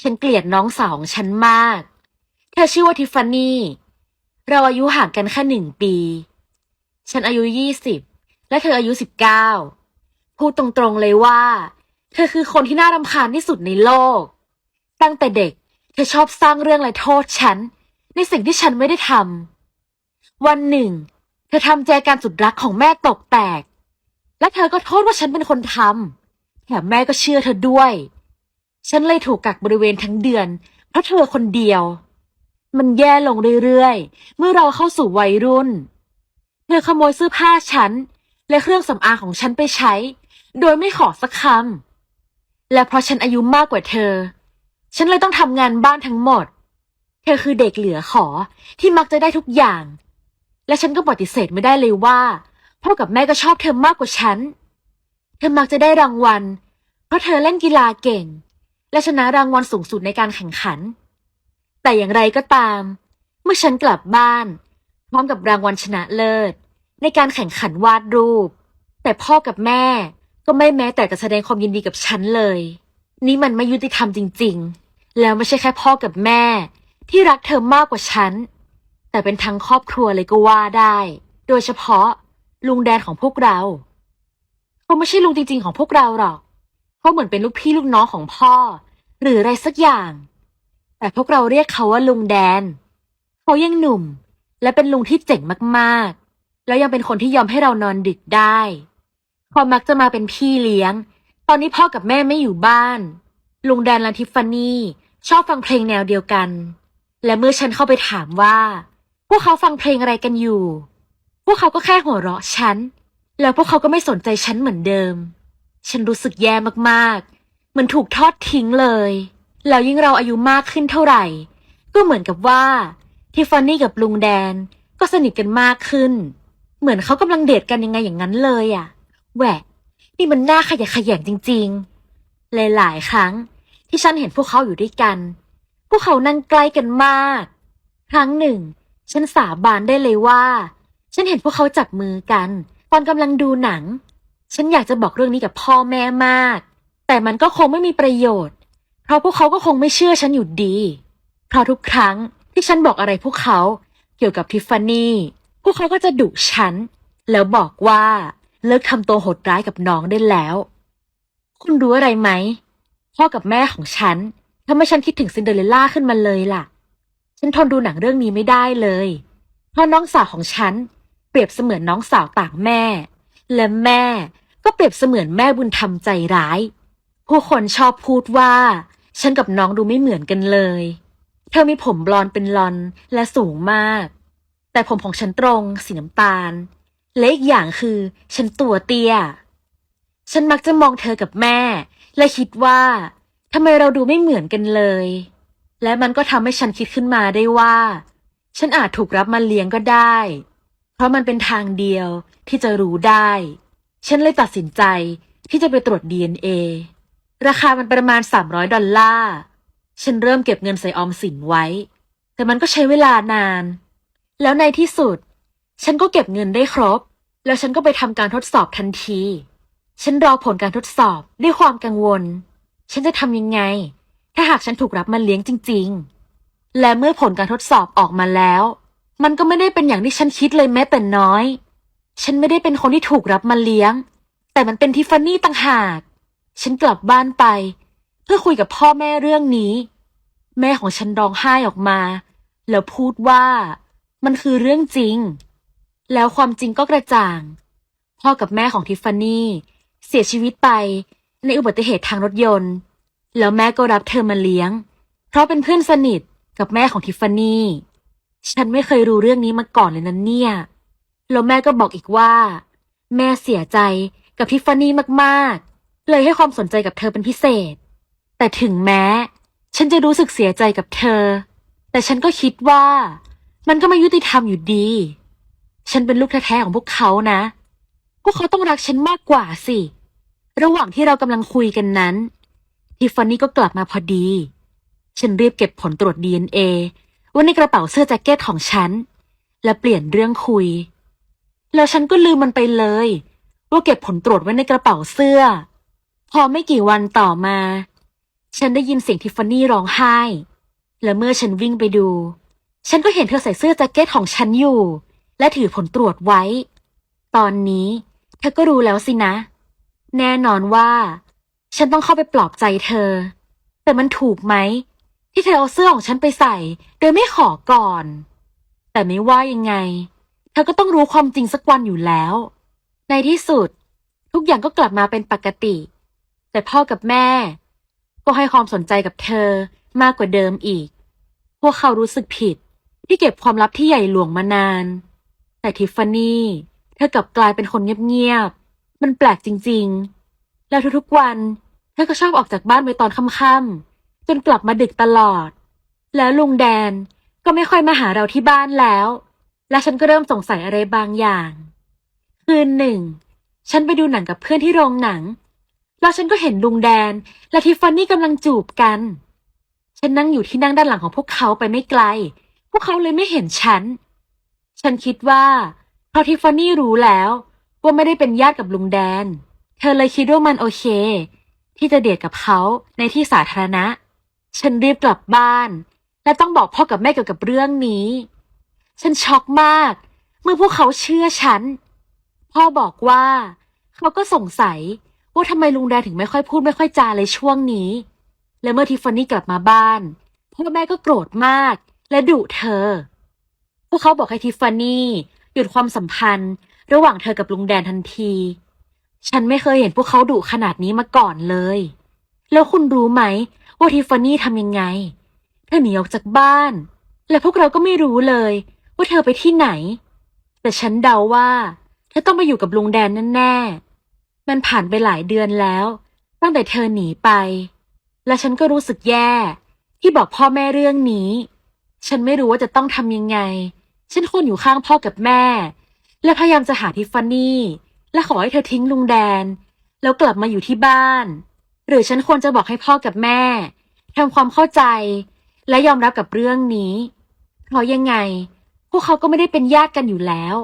ฉันเกลียดน้องสาวของฉันมาก เธอชื่อว่าทิฟฟานี่ เราอายุห่างกันแค่หนึ่งปี ฉันอายุยี่สิบ และเธออายุสิบเก้า พูดตรงๆเลยว่า เธอคือคนที่น่ารำคาญที่สุดในโลก ตั้งแต่เด็ก เธอชอบสร้างเรื่องและโทษฉัน ในสิ่งที่ฉันไม่ได้ทำ วันหนึ่ง เธอทำแจกันสุดรักของแม่ตกแตก และเธอก็โทษว่าฉันเป็นคนทำแถมแม่ก็เชื่อเธอด้วย ฉันเลยถูกกักบริเวณทั้งเดือน เพราะเธอคนเดียว มันแย่ลงเรื่อยๆ เมื่อเราเข้าสู่วัยรุ่น เธอขโมยเสื้อผ้าฉัน และเครื่องสำอางของฉันไปใช้ โดยไม่ขอสักคำ และเพราะฉันอายุมากกว่าเธอ ฉันเลยต้องทำงานบ้านทั้งหมด เธอคือเด็กเหลือขอที่มักจะได้ทุกอย่าง และฉันก็ปฏิเสธไม่ได้เลยว่าพ่อกับแม่ก็ชอบเธอมากกว่าฉัน เธอมักจะได้รางวัล เพราะเธอเล่นกีฬาเก่ง และชนะรางวัลสูงสุดในการแข่งขัน แต่อย่างไรก็ตาม เมื่อฉันกลับบ้าน พร้อมกับรางวัลชนะเลิศ ในการแข่งขันวาดรูป แต่พ่อกับแม่ก็ไม่แม้แต่จะแสดงความยินดีกับฉันเลย นี่มันไม่ยุติธรรมจริง ๆ แล้วไม่ใช่แค่พ่อกับแม่ ที่รักเธอมากกว่าฉัน แต่เป็นทั้งครอบครัวเลยก็ว่าได้ โดยเฉพาะลุงแดนของพวกเราเขาไม่ใช่ลุงจริง ๆ ของพวกเราหรอก เขาเหมือนเป็นลูกพี่ลูกน้องของพ่อ หรืออะไรสักอย่าง แต่พวกเราเรียกเขาว่าลุงแดน เขายังหนุ่ม และเป็นลุงที่เจ๋งมากๆ แล้วยังเป็นคนที่ยอมให้เรานอนดึกได้เขามักจะมาเป็นพี่เลี้ยง ตอนนี้พ่อกับแม่ไม่อยู่บ้าน ลุงแดนและทิฟฟานี่ชอบฟังเพลงแนวเดียวกัน และเมื่อฉันเข้าไปถามว่า พวกเขาฟังเพลงอะไรกันอยู่ พวกเขาก็แค่หัวเราะฉัน แล้วพวกเขาก็ไม่สนใจฉันเหมือนเดิม ฉันรู้สึกแย่มากๆ เหมือนถูกทอดทิ้งเลย แล้วยิ่งเราอายุมากขึ้นเท่าไหร่ ก็เหมือนกับว่าทิฟฟานี่กับลุงแดนก็สนิทกันมากขึ้น เหมือนเขากำลังเดทกันยังไงอย่างนั้นเลยอะแหวะ นี่มันน่าขยะแขยงจริงๆหลายๆครั้ง ที่ฉันเห็นพวกเขาอยู่ด้วยกัน พวกเขานั่งใกล้กันมาก ครั้งหนึ่ง ฉันสาบานได้เลยว่า ฉันเห็นพวกเขาจับมือกัน ตอนกำลังดูหนัง ฉันอยากจะบอกเรื่องนี้กับพ่อแม่มาก แต่มันก็คงไม่มีประโยชน์ เพราะพวกเขาก็คงไม่เชื่อฉันอยู่ดี เพราะทุกครั้งที่ฉันบอกอะไรพวกเขาเกี่ยวกับทิฟฟานี่ พวกเขาก็จะดุฉัน แล้วบอกว่าเลิกทำตัวโหดร้ายกับน้องได้แล้ว คุณรู้อะไรไหม พ่อกับแม่ของฉันทำให้ฉันคิดถึงซินเดอเรลล่าขึ้นมาเลยล่ะ ฉันทนดูหนังเรื่องนี้ไม่ได้เลย เพราะน้องสาวของฉัน เปรียบเสมือนน้องสาวต่างแม่ และแม่ก็เปรียบเสมือนแม่บุญธรรมใจร้าย ผู้คนชอบพูดว่า ฉันกับน้องดูไม่เหมือนกันเลย เธอมีผมบลอนเป็นลอนและสูงมาก แต่ผมของฉันตรงสีน้ำตาล และอีกอย่างคือ ฉันตัวเตี้ย ฉันมักจะมองเธอกับแม่ และคิดว่าทำไมเราดูไม่เหมือนกันเลย และมันก็ทำให้ฉันคิดขึ้นมาได้ว่า ฉันอาจถูกรับมาเลี้ยงก็ได้ เพราะมันเป็นทางเดียวที่จะรู้ได้ ฉันเลยตัดสินใจที่จะไปตรวจ DNA ราคามันประมาณ 300 ดอลลาร์ ฉันเริ่มเก็บเงินใส่ออมสินไว้ แต่มันก็ใช้เวลานาน แล้วในที่สุด ฉันก็เก็บเงินได้ครบ แล้วฉันก็ไปทำการทดสอบทันที ฉันรอผลการทดสอบด้วยความกังวล ฉันจะทำยังไง ถ้าหากฉันถูกรับมาเลี้ยงจริง ๆ และเมื่อผลการทดสอบออกมาแล้ว มันก็ไม่ได้เป็นอย่างที่ฉันคิดเลยแม้แต่น้อย ฉันไม่ได้เป็นคนที่ถูกรับมาเลี้ยง แต่มันเป็นทิฟฟานี่ต่างหาก ฉันกลับบ้านไป เพื่อคุยกับพ่อแม่เรื่องนี้ แม่ของฉันร้องไห้ออกมา แล้วพูดว่ามันคือเรื่องจริง แล้วความจริงก็กระจ่าง พ่อกับแม่ของทิฟฟานี่เสียชีวิตไปในอุบัติเหตุทางรถยนต์ แล้วแม่ก็รับเธอมาเลี้ยง เพราะเป็นเพื่อนสนิทกับแม่ของทิฟฟานี่ ฉันไม่เคยรู้เรื่องนี้มาก่อนเลยนะเนี่ย แล้วแม่ก็บอกอีกว่า แม่เสียใจกับทิฟฟานี่มากๆ เลยให้ความสนใจกับเธอเป็นพิเศษ แต่ถึงแม้ ฉันจะรู้สึกเสียใจกับเธอ แต่ฉันก็คิดว่า มันก็ไม่ยุติธรรมอยู่ดี ฉันเป็นลูกแท้ๆของพวกเขานะ พวกเขาต้องรักฉันมากกว่าสิ ระหว่างที่เรากำลังคุยกันนั้นทิฟฟานี่ก็กลับมาพอดี ฉันรีบเก็บผลตรวจ DNA ไว้ในกระเป๋าเสื้อแจ็คเก็ตของฉัน และเปลี่ยนเรื่องคุย แล้วฉันก็ลืมมันไปเลย ว่าเก็บผลตรวจไว้ในกระเป๋าเสื้อ พอไม่กี่วันต่อมา ฉันได้ยินเสียงทิฟฟานี่ร้องไห้ และเมื่อฉันวิ่งไปดู ฉันก็เห็นเธอใส่เสื้อแจ็คเก็ตของฉันอยู่ และถือผลตรวจไว้ ตอนนี้เธอก็รู้แล้วสินะ แน่นอนว่า ฉันต้องเข้าไปปลอบใจเธอ แต่มันถูกไหม ที่เธอเอาเสื้อของฉันไปใส่ โดยไม่ขอก่อน แต่ไม่ว่ายังไง เธอก็ต้องรู้ความจริงสักวันอยู่แล้ว ในที่สุด ทุกอย่างก็กลับมาเป็นปกติ แต่พ่อกับแม่ ก็ให้ความสนใจกับเธอมากกว่าเดิมอีก พวกเขารู้สึกผิด ที่เก็บความลับที่ใหญ่หลวงมานาน แต่ทิฟฟานี่เธอกลับกลายเป็นคนเงียบๆ มันแปลกจริงๆ แล้วทุกๆวัน เธอก็ชอบออกจากบ้านไปตอนค่ำๆ จนกลับมาดึกตลอด แล้วลุงแดนก็ไม่ค่อยมาหาเราที่บ้านแล้ว และฉันก็เริ่มสงสัยอะไรบางอย่าง คืนหนึ่ง ฉันไปดูหนังกับเพื่อนที่โรงหนัง แล้วฉันก็เห็นลุงแดน และทิฟฟานี่กำลังจูบกัน ฉันนั่งอยู่ที่นั่งด้านหลังของพวกเขาไปไม่ไกล พวกเขาเลยไม่เห็นฉัน ฉันคิดว่าเพราะทิฟฟานี่รู้แล้ว ว่าไม่ได้เป็นญาติกับลุงแดน เธอเลยคิดว่ามันโอเค ที่จะเดทกับเขาในที่สาธารณะ ฉันรีบกลับบ้าน และต้องบอกพ่อกับแม่เกี่ยวกับเรื่องนี้ ฉันช็อกมาก เมื่อพวกเขาเชื่อฉัน พ่อบอกว่า เขาก็สงสัย ว่าทำไมลุงแดนถึงไม่ค่อยพูดไม่ค่อยจาเลยช่วงนี้ และเมื่อทิฟฟานี่กลับมาบ้าน พ่อแม่ก็โกรธมาก และดุเธอ พวกเขาบอกให้ทิฟฟานี่หยุดความสัมพันธ์ ระหว่างเธอกับลุงแดนทันที ฉันไม่เคยเห็นพวกเขาดุขนาดนี้มาก่อนเลย แล้วคุณรู้ไหมว่าทิฟฟานี่ทำยังไง เธอหนีออกจากบ้าน และพวกเราก็ไม่รู้เลย ว่าเธอไปที่ไหน แต่ฉันเดาว่า เธอต้องไปอยู่กับลุงแดนแน่ๆ มันผ่านไปหลายเดือนแล้ว ตั้งแต่เธอหนีไป และฉันก็รู้สึกแย่ ที่บอกพ่อแม่เรื่องนี้ ฉันไม่รู้ว่าจะต้องทำยังไง ฉันควรอยู่ข้างพ่อกับแม่ และพยายามจะหาทิฟฟานี่ และขอให้เธอทิ้งลุงแดน แล้วกลับมาอยู่ที่บ้าน หรือฉันควรจะบอกให้พ่อกับแม่ทำความเข้าใจ และยอมรับกับเรื่องนี้ เพราะยังไง พวกเขาก็ไม่ได้เป็นญาติกันอยู่แล้ว